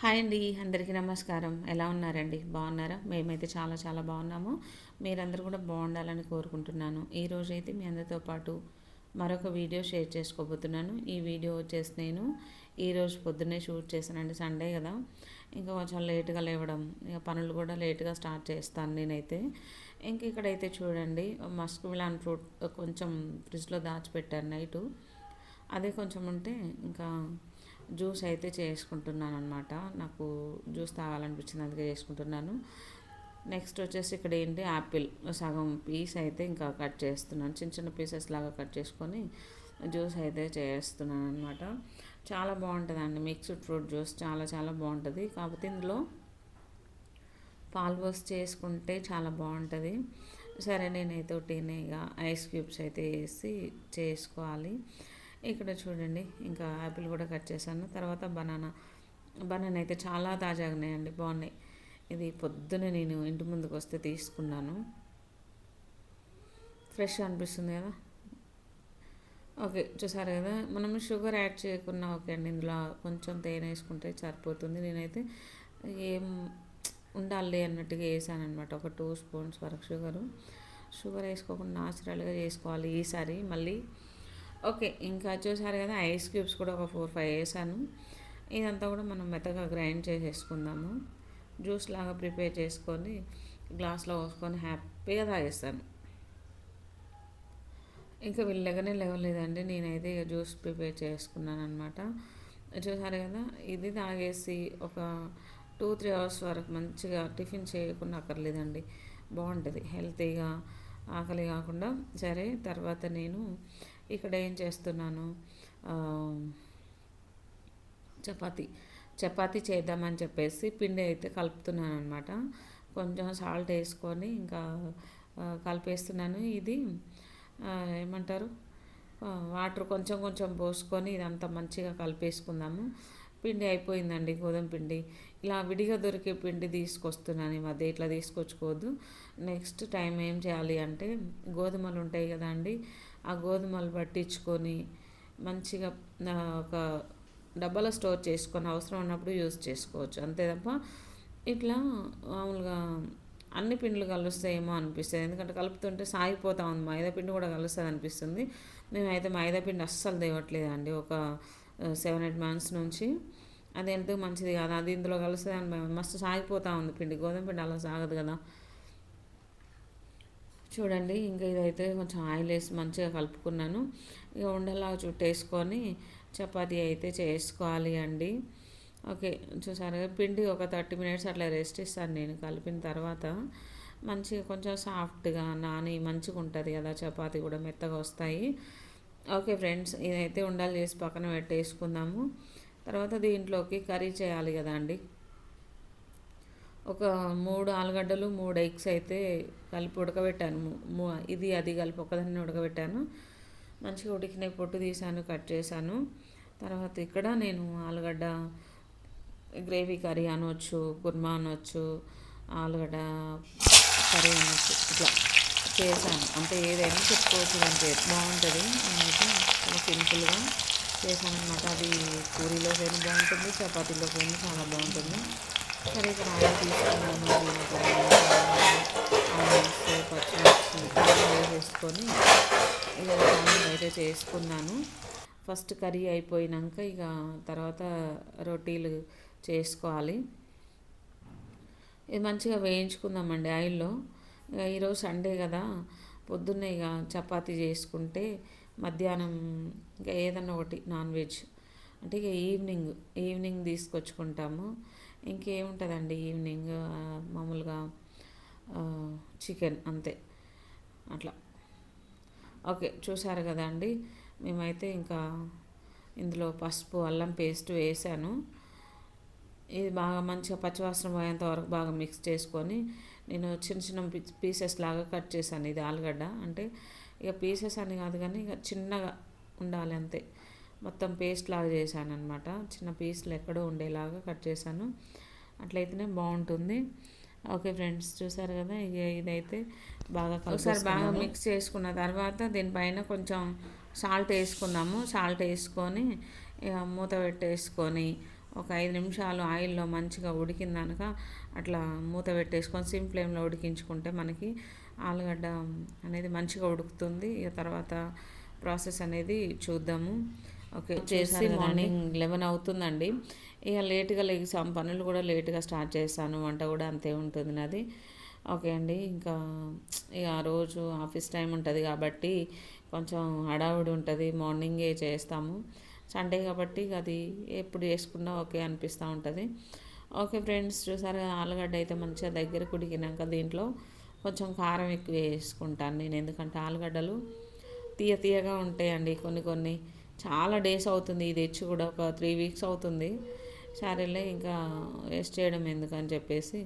Hi అండి అందరికీ నమస్కారం. ఎలా ఉన్నారండి? బాగున్నారా? మేమైతే చాలా చాలా బాగున్నాము. మీరందరూ కూడా బాగుండాలని కోరుకుంటున్నాను. ఈరోజు అయితే మీ అందరితో పాటు మరొక వీడియో షేర్ చేసుకోబోతున్నాను. ఈ వీడియో వచ్చేసి నేను ఈరోజు పొద్దున్నే షూట్ చేశానండి సండే కదా. ఇంకా కొంచెం లేట్గా లేవడం ఇక పనులు కూడా లేట్గా స్టార్ట్ చేస్తాను నేనైతే. ఇంక ఇక్కడైతే చూడండి మస్క్ మిలాన్ ఫ్రూట్ కొంచెం ఫ్రిడ్జ్లో దాచిపెట్టాను నైటు. అదే కొంచెం ఉంటే ఇంకా జ్యూస్ అయితే చేసుకుంటున్నాను అనమాట నాకు జ్యూస్ తాగాలనిపించింది అందుకే చేసుకుంటున్నాను. నెక్స్ట్ వచ్చేసి ఇక్కడ ఏంటి? యాపిల్ సగం పీస్ అయితే ఇంకా కట్ చేస్తున్నాను. చిన్న చిన్న పీసెస్ లాగా కట్ చేసుకొని జ్యూస్ అయితే చేస్తున్నాను అనమాట చాలా బాగుంటుందండి. మిక్స్డ్ ఫ్రూట్ జ్యూస్ చాలా చాలా బాగుంటుంది. కాకపోతే ఇందులో పాలు చేసుకుంటే చాలా బాగుంటుంది. సరే నేనైతే ఒకటినేగా ఐస్ క్యూబ్స్ అయితే వేసి చేసుకోవాలి. ఇక్కడ చూడండి ఇంకా యాపిల్ కూడా కట్ చేశాను. తర్వాత బనానా. బనానా అయితే చాలా తాజాగా ఉన్నాయండి బాగున్నాయి. ఇది పొద్దున నేను ఇంటి ముందుకు వస్తే తీసుకున్నాను. ఫ్రెష్ అనిపిస్తుంది కదా? ఓకే చూసారు కదా? మనం షుగర్ యాడ్ చేయకున్నా ఓకే అండి ఇందులో కొంచెం తేనె వేసుకుంటే సరిపోతుంది. నేనైతే ఏం ఉండాలి అన్నట్టుగా వేసాను అనమాట ఒక టూ స్పూన్స్ వరకు షుగరు. షుగర్ వేసుకోకుండా నాచురల్గా చేసుకోవాలి ఈసారి మళ్ళీ ఓకే ఇంకా చూసారు కదా ఐస్ క్యూబ్స్ కూడా ఒక ఫోర్ ఫైవ్ వేసాను. ఇదంతా కూడా మనం మెత్తగా గ్రైండ్ చేసేసుకుందాము. జ్యూస్ లాగా ప్రిపేర్ చేసుకొని గ్లాస్లో పోసుకొని హ్యాపీగా తాగేస్తాను. ఇంకా వీళ్ళగానే లేవలేదండి నేనైతే ఇక జ్యూస్ ప్రిపేర్ చేసుకున్నాను అనమాట చూసారు కదా ఇది తాగేసి ఒక టూ త్రీ అవర్స్ వరకు మంచిగా టిఫిన్ చేయకుండా అక్కర్లేదండి. బాగుంటుంది హెల్తీగా ఆకలి కాకుండా సరే తర్వాత నేను ఇక్కడ ఏం చేస్తున్నాను? చపాతి. చపాతి చేద్దామని చెప్పేసి పిండి అయితే కలుపుతున్నాను అనమాట కొంచెం సాల్ట్ వేసుకొని ఇంకా కలిపేస్తున్నాను. ఇది ఏమంటారు? వాటర్ కొంచెం కొంచెం పోసుకొని ఇదంతా మంచిగా కలిపేసుకుందాము. పిండి అయిపోయిందండి గోధుమ పిండి. ఇలా విడిగా దొరికే పిండి తీసుకొస్తున్నాను ఈ మధ్య ఇట్లా తీసుకొచ్చుకోవద్దు. నెక్స్ట్ టైం ఏం చేయాలి అంటే గోధుమలు ఉంటాయి కదా అండి ఆ గోధుమలు పట్టించుకొని మంచిగా ఒక డబ్బాలో స్టోర్ చేసుకొని అవసరం ఉన్నప్పుడు యూజ్ చేసుకోవచ్చు. అంతే తప్ప ఇట్లా మామూలుగా అన్ని పిండిలు కలుస్తాయేమో అనిపిస్తుంది. ఎందుకంటే కలుపుతుంటే సాగిపోతా ఉంది. మైదా పిండి కూడా కలుస్తుంది అనిపిస్తుంది మేమైతే మైదా పిండి అస్సలు తేవట్లేదండి. ఒక సెవెన్ ఎయిట్ మంత్స్ నుంచి. అది ఎందుకు మంచిది కాదు. అది ఇందులో కలిసి దాని మస్తు సాగిపోతూ ఉంది. పిండి గోధుమ పిండి అలా సాగదు కదా. చూడండి ఇంకా ఇదైతే కొంచెం ఆయిల్ వేసి మంచిగా కలుపుకున్నాను. ఇక ఉండలా చుట్టేసుకొని చపాతీ అయితే చేసుకోవాలి అండి. ఓకే చూసారు పిండి ఒక థర్టీ మినిట్స్ అట్లా రెస్ట్ ఇస్తాను నేను కలిపిన తర్వాత. మంచిగా కొంచెం సాఫ్ట్గా నాని మంచిగా ఉంటుంది కదా చపాతీ కూడా మెత్తగా వస్తాయి. ఓకే ఫ్రెండ్స్ ఇదైతే ఉండాలి చేసి పక్కన పెట్టేసుకుందాము. తర్వాత దీంట్లోకి కర్రీ చేయాలి కదా అండి. ఒక మూడు ఆలుగడ్డలు మూడు ఎగ్స్ అయితే కలిపి ఉడకబెట్టాను. ఇది అది కలిపి ఒకదాన్ని ఉడకబెట్టాను. మంచిగా ఉడికిన పొట్టు తీసాను కట్ చేశాను. తర్వాత ఇక్కడ నేను ఆలుగడ్డ గ్రేవీ కర్రీ అనవచ్చు కుర్మా అనవచ్చు ఆలుగడ్డ కర్రీ అనవచ్చు ఇట్లా. చేశాను. అంటే ఏదైనా చెప్పుకోవచ్చు అంటే బాగుంటుంది. నేనైతే చాలా సింపుల్గా చేశాను అనమాట అది పూరీలో కానీ బాగుంటుంది చపాతీలో కానీ చాలా బాగుంటుంది. సరే ఇక్కడ ఆయిల్ తీసుకున్నాను. పచ్చిమిర్చి వేసేసుకొని ఇక అయితే చేసుకున్నాను. ఫస్ట్ కర్రీ అయిపోయినాక ఇక తర్వాత రొటీలు చేసుకోవాలి. ఇది మంచిగా వేయించుకుందామండి ఆయిల్లో. ఈరోజు సండే కదా పొద్దున్నే ఇక చపాతీ చేసుకుంటే మధ్యాహ్నం ఇంకా ఏదన్నా ఒకటి నాన్ వెజ్. అంటే ఇక ఈవినింగ్ ఈవినింగ్ తీసుకొచ్చుకుంటాము. ఇంకేముంటుందండి ఈవినింగ్? మామూలుగా చికెన్ అంతే. అట్లా. ఓకే చూసారు కదా అండి? మేమైతే ఇంకా ఇందులో పసుపు అల్లం పేస్ట్ వేసాను. ఇది బాగా మంచిగా పచ్చివాసన పోయేంత వరకు బాగా మిక్స్ చేసుకొని నేను చిన్న చిన్న పీసెస్ లాగా కట్ చేశాను ఇది ఆలుగడ్డ. అంటే ఇక పీసెస్ అని కాదు కానీ ఇక చిన్నగా ఉండాలి అంతే. మొత్తం పేస్ట్ లాగా చేశాను అనమాట చిన్న పీసులు ఎక్కడో ఉండేలాగా కట్ చేశాను. అట్లయితేనే బాగుంటుంది. ఓకే ఫ్రెండ్స్ చూసారు కదా? ఇక ఇదైతే బాగా ఒకసారి బాగా మిక్స్ చేసుకున్న తర్వాత దీనిపైన కొంచెం సాల్ట్ వేసుకున్నాము సాల్ట్ వేసుకొని ఇక మూత పెట్టేసుకొని ఒక ఐదు నిమిషాలు ఆయిల్లో మంచిగా ఉడికిందనక అట్లా మూత పెట్టేసుకొని సిమ్ ఫ్లేమ్లో ఉడికించుకుంటే మనకి ఆలుగడ్డ అనేది మంచిగా ఉడుకుతుంది. ఇక తర్వాత ప్రాసెస్ అనేది చూద్దాము. ఓకే చేసి మార్నింగ్ లెవెన్ అవుతుందండి. ఇక లేట్గా లేసాం పనులు కూడా లేట్గా స్టార్ట్ చేశాను వంట కూడా అంతే ఉంటుంది నాది. ఓకే అండి ఇంకా ఇక ఆ రోజు ఆఫీస్ టైం ఉంటుంది కాబట్టి కొంచెం హడావుడి ఉంటుంది. మార్నింగే చేస్తాము. సండే కాబట్టి అది ఎప్పుడు చేసుకున్నా ఓకే అనిపిస్తూ ఉంటుంది. ఓకే ఫ్రెండ్స్ చూసారు ఆలుగడ్డ అయితే మంచిగా దగ్గర కుడికినాక దీంట్లో కొంచెం కారం ఎక్కువ వేసుకుంటాను నేను. ఎందుకంటే ఆలుగడ్డలు తీయ తీయగా ఉంటాయండి కొన్ని కొన్ని. చాలా డేస్ అవుతుంది ఇది తెచ్చి కూడా ఒక త్రీ వీక్స్ అవుతుంది. సరేలే ఇంకా వేస్ట్ చేయడం ఎందుకని చెప్పేసి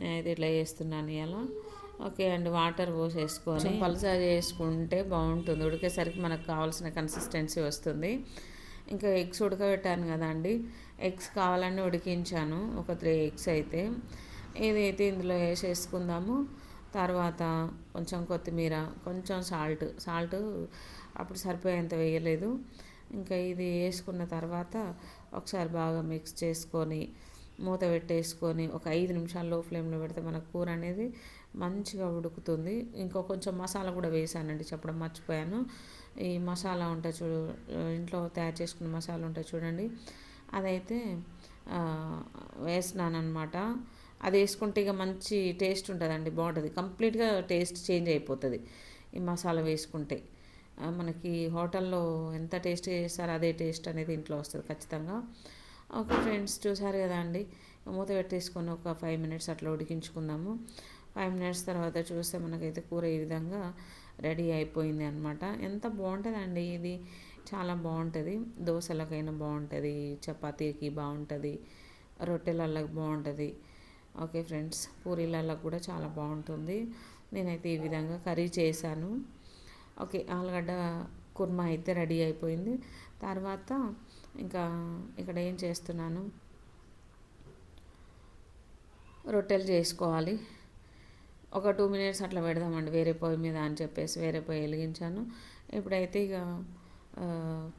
నేనైతే ఇట్లా చేస్తున్నాను ఇలా ఓకే అండి వాటర్ పోసేసుకొని పలుసా చేసుకుంటే బాగుంటుంది. ఉడికేసరికి మనకు కావాల్సిన కన్సిస్టెన్సీ వస్తుంది. ఇంకా ఎగ్స్ ఉడకబెట్టాను కదా అండి. ఎగ్స్ కావాలని ఉడికించాను. ఒక త్రీ ఎగ్స్ అయితే. ఏదైతే ఇందులో వేసేసుకుందాము. తర్వాత కొంచెం కొత్తిమీర కొంచెం సాల్ట్. సాల్ట్ అప్పుడు సరిపోయేంత వేయలేదు. ఇంకా ఇది వేసుకున్న తర్వాత ఒకసారి బాగా మిక్స్ చేసుకొని మూత పెట్టేసుకొని ఒక ఐదు నిమిషాలు లో ఫ్లేమ్లో పెడితే మన కూర అనేది మంచిగా ఉడుకుతుంది. ఇంకా కొంచెం మసాలా కూడా వేసానండి చెప్పడం మర్చిపోయాను. ఈ మసాలా ఉంటుంది చూడు ఇంట్లో తయారు చేసుకున్న మసాలా ఉంటుంది చూడండి. అదైతే వేసినానమాట అనమాట అది వేసుకుంటే ఇక మంచి టేస్ట్ ఉంటుందండి బాగుంటుంది. కంప్లీట్గా టేస్ట్ చేంజ్ అయిపోతుంది ఈ మసాలా వేసుకుంటే. మనకి హోటల్లో ఎంత టేస్ట్ చేస్తారో అదే టేస్ట్ అనేది ఇంట్లో వస్తుంది ఖచ్చితంగా. ఓకే ఫ్రెండ్స్ చూసారు కదా అండి? మూత పెట్టేసుకొని ఒక ఫైవ్ మినిట్స్ అట్లా ఉడికించుకుందాము. ఫైవ్ మినిట్స్ తర్వాత చూస్తే మనకైతే కూర ఈ విధంగా రెడీ అయిపోయింది అనమాట ఎంత బాగుంటుందండి ఇది. చాలా బాగుంటుంది. దోశలకైనా బాగుంటుంది. చపాతీకి బాగుంటుంది. రొట్టెలకి బాగుంటుంది. ఓకే ఫ్రెండ్స్ పూరీలలో కూడా చాలా బాగుంటుంది. నేనైతే ఈ విధంగా కర్రీ చేశాను. ఓకే ఆలుగడ్డ కుర్మా అయితే రెడీ అయిపోయింది. తర్వాత ఇంకా ఇక్కడ ఏం చేస్తున్నాను? రొట్టెలు చేసుకోవాలి. ఒక టూ మినిట్స్ అట్లా పెడదామండి వేరే పొయ్యి మీద అని చెప్పేసి వేరే పొయ్యి వెలిగించాను. ఇప్పుడైతే ఇక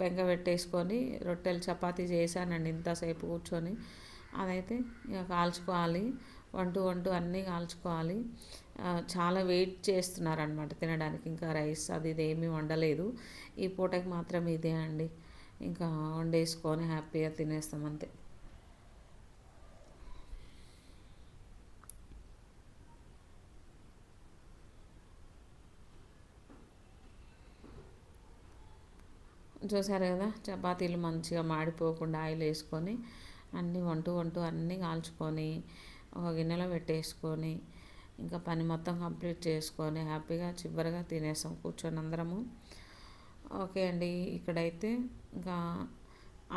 పెంక పెట్టేసుకొని రొట్టెలు చపాతీ చేశానండి ఇంతసేపు కూర్చొని. అదైతే ఇక కాల్చుకోవాలి వంటు వంటు అన్నీ కాల్చుకోవాలి. చాలా వెయిట్ చేస్తున్నారనమాట తినడానికి. ఇంకా రైస్ అది ఇది ఏమీ వండలేదు. ఈ పూటకి మాత్రం ఇదే అండి. ఇంకా వండేసుకొని హ్యాపీగా తినేస్తాం అంతే. చూసారు కదా చపాతీలు మంచిగా మాడిపోకుండా ఆయిల్ వేసుకొని అన్నీ వంటు వంటు అన్నీ కాల్చుకొని ఒక గిన్నెలో పెట్టేసుకొని ఇంకా పని మొత్తం కంప్లీట్ చేసుకొని హ్యాపీగా చివరిగా తినేసాం కూర్చొని అందరము. ఓకే అండి. ఇక్కడైతే ఇంకా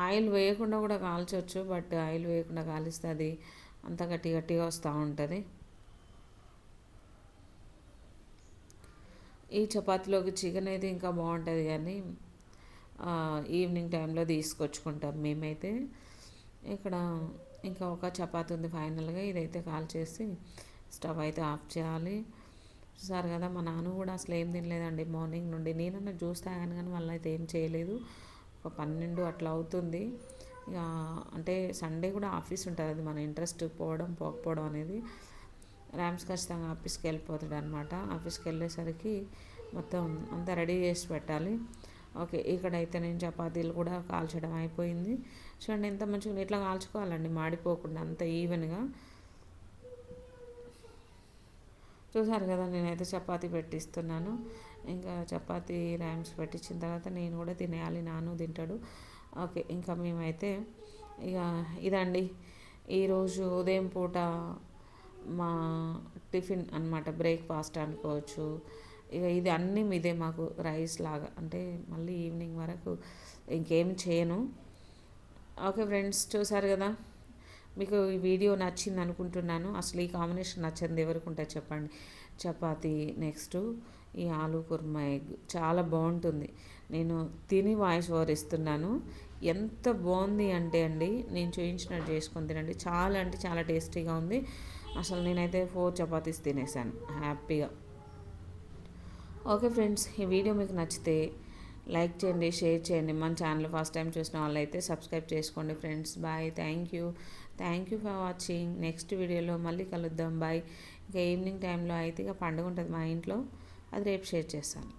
ఆయిల్ వేయకుండా కూడా కాల్చవచ్చు బట్ ఆయిల్ వేయకుండా కాలిస్తే అది అంత గట్టి గట్టిగా వస్తూ ఉంటుంది. ఈ చపాతీలోకి చికెన్ అయితే ఇంకా బాగుంటుంది కానీ ఈవినింగ్ టైంలో తీసుకొచ్చుకుంటాం మేమైతే. ఇక్కడ ఇంకా ఒక చపాతీ ఉంది ఫైనల్గా ఇదైతే కాల్ చేసి స్టవ్ అయితే ఆఫ్ చేయాలి. చూసారు కదా మా నాన్న కూడా అసలు ఏం తినలేదండి. మార్నింగ్ నుండి నేనన్నా జ్యూస్ తాగాను కానీ వాళ్ళు అయితే ఏం చేయలేదు. ఒక పన్నెండు అట్లా అవుతుంది. ఇక అంటే సండే కూడా ఆఫీస్ ఉంటుంది అది మన ఇంట్రెస్ట్ పోవడం పోకపోవడం అనేది. ర్యామ్స్ ఖచ్చితంగా ఆఫీస్కి వెళ్ళిపోతాడు అనమాట ఆఫీస్కి వెళ్ళేసరికి మొత్తం అంతా రెడీ చేసి పెట్టాలి. ఓకే ఇక్కడైతే నేను చపాతీలు కూడా కాల్చడం అయిపోయింది. చూడండి ఎంత మంచిగా ఇట్లా కాల్చుకోవాలండి. మాడిపోకుండా అంత ఈవెన్గా. చూసారు కదా నేనైతే చపాతి పెట్టిస్తున్నాను. ఇంకా చపాతీ ర్యామ్స్ పెట్టించిన తర్వాత నేను కూడా తినేయాలి నాను తింటాడు. ఓకే ఇంకా మేమైతే ఇక ఇదండి. ఈరోజు ఉదయం పూట మా టిఫిన్ అనమాట బ్రేక్ఫాస్ట్ అనుకోవచ్చు. ఇక ఇది అన్నీ మీదే మాకు రైస్ లాగా అంటే మళ్ళీ ఈవినింగ్ వరకు ఇంకేం చేయను. ఓకే ఫ్రెండ్స్ చూసారు కదా? మీకు ఈ వీడియో నచ్చింది అనుకుంటున్నాను. అసలు ఈ కాంబినేషన్ నచ్చింది ఎవరికి ఉంటే చెప్పండి. చపాతి నెక్స్ట్ ఈ ఆలు కుర్మా ఎగ్. చాలా బాగుంటుంది. నేను తిని వాయిస్ ఓవర్ ఇస్తున్నాను. ఎంత బాగుంది అంటే అండి నేను చూపించినట్టు చేసుకొని తినండి. చాలా అంటే చాలా టేస్టీగా ఉంది. అసలు నేనైతే ఫోర్ చపాతీస్ తినేసాను. హ్యాపీగా. ఓకే ఫ్రెండ్స్ ఈ వీడియో మీకు నచ్చితే లైక్ చేయండి షేర్ చేయండి. మన ఛానల్ ఫస్ట్ టైం చూసిన వాళ్ళైతే సబ్స్క్రైబ్ చేసుకోండి friends. Bye. Thank you. Thank you for watching next వీడియోలో మళ్ళీ కలుద్దాం. బాయ్ ఇంకా ఈవినింగ్ టైంలో అయితే ఇక పండుగ ఉంటుంది మా ఇంట్లో. అది రేపు షేర్ చేస్తాను.